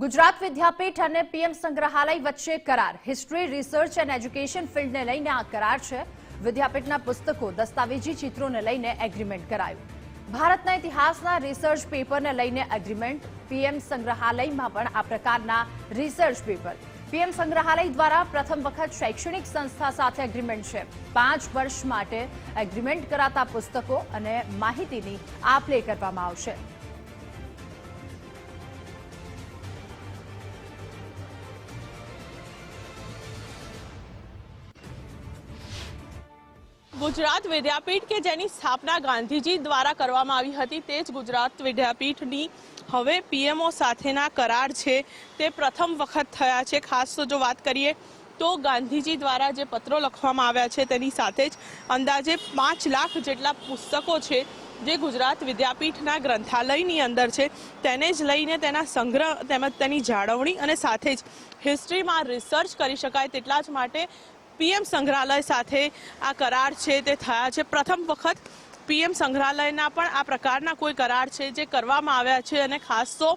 ગુજરાત વિદ્યાપીઠ અને પીએમ સંગ્રહાલય વચ્ચે કરાર. હિસ્ટ્રી રિસર્ચ એન્ડ એજ્યુકેશન ફિલ્ડને લઈને આ કરાર છે. વિદ્યાપીઠના પુસ્તકો, દસ્તાવેજી ચિત્રોને લઈને એગ્રીમેન્ટ કરાયું. ભારતના ઇતિહાસના રિસર્ચ પેપરને લઈને એગ્રીમેન્ટ પીએમ સંગ્રહાલયમાં પણ આ પ્રકારના રિસર્ચ પેપર પીએમ સંગ્રહાલય દ્વારા પ્રથમ વખત શૈક્ષણિક સંસ્થા સાથે એગ્રીમેન્ટ છે. પાંચ વર્ષ માટે એગ્રીમેન્ટ કરાતા પુસ્તકો અને માહિતીની આપ લે કરવામાં આવશે. ગુજરાત વિદ્યાપીઠ કે જેની સ્થાપના ગાંધીજી દ્વારા કરવામાં આવી હતી તે જ ગુજરાત વિદ્યાપીઠની હવે પીએમઓ સાથેના કરાર છે. તે પ્રથમ વખત થયા છે. ખાસ તો જો વાત કરીએ તો ગાંધીજી દ્વારા જે પત્રો લખવામાં આવ્યા છે તેની સાથે જ અંદાજે પાંચ લાખ જેટલા પુસ્તકો છે જે ગુજરાત વિદ્યાપીઠના ગ્રંથાલયની અંદર છે. તેને જ લઈને તેના સંગ્રહ તેમજ તેની જાળવણી અને સાથે જ હિસ્ટ્રીમાં રિસર્ચ કરી શકાય તેટલા જ માટે પીએમ સંગ્રહાલય સાથે આ કરાર છે તે થયા છે. પ્રથમ વખત પીએમ સંગ્રહાલયના પણ આ પ્રકારના કોઈ કરાર છે જે કરવામાં આવ્યા છે અને ખાસ તો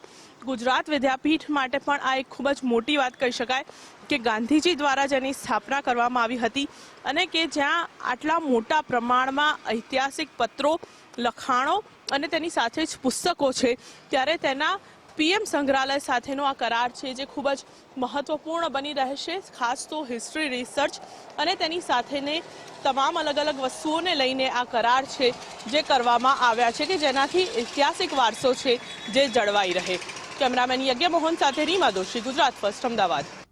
ગુજરાત વિદ્યાપીઠ માટે પણ આ એક ખૂબ જ મોટી વાત કહી શકાય કે ગાંધીજી દ્વારા જેની સ્થાપના કરવામાં આવી હતી અને કે જ્યાં આટલા મોટા પ્રમાણમાં ઐતિહાસિક પત્રો, લખાણો અને તેની સાથે જ પુસ્તકો છે, ત્યારે તેના પીએમ સંગ્રહાલય સાથેનો આ કરાર છે જે ખૂબ જ મહત્વપૂર્ણ બની રહેશે, ખાસ તો હિસ્ટ્રી રિસર્ચ અને તેની સાથેને તમામ અલગ અલગ વસ્તુઓને લઈને આ કરાર છે જે કરવામાં આવ્યા છે કે જેનાથી ઐતિહાસિક વારસો છે જે જળવાઈ રહે. કેમેરામેન યજ્ઞ મોહન સાથે રીમા દોશી, ગુજરાત ફર્સ્ટ અમદાવાદ.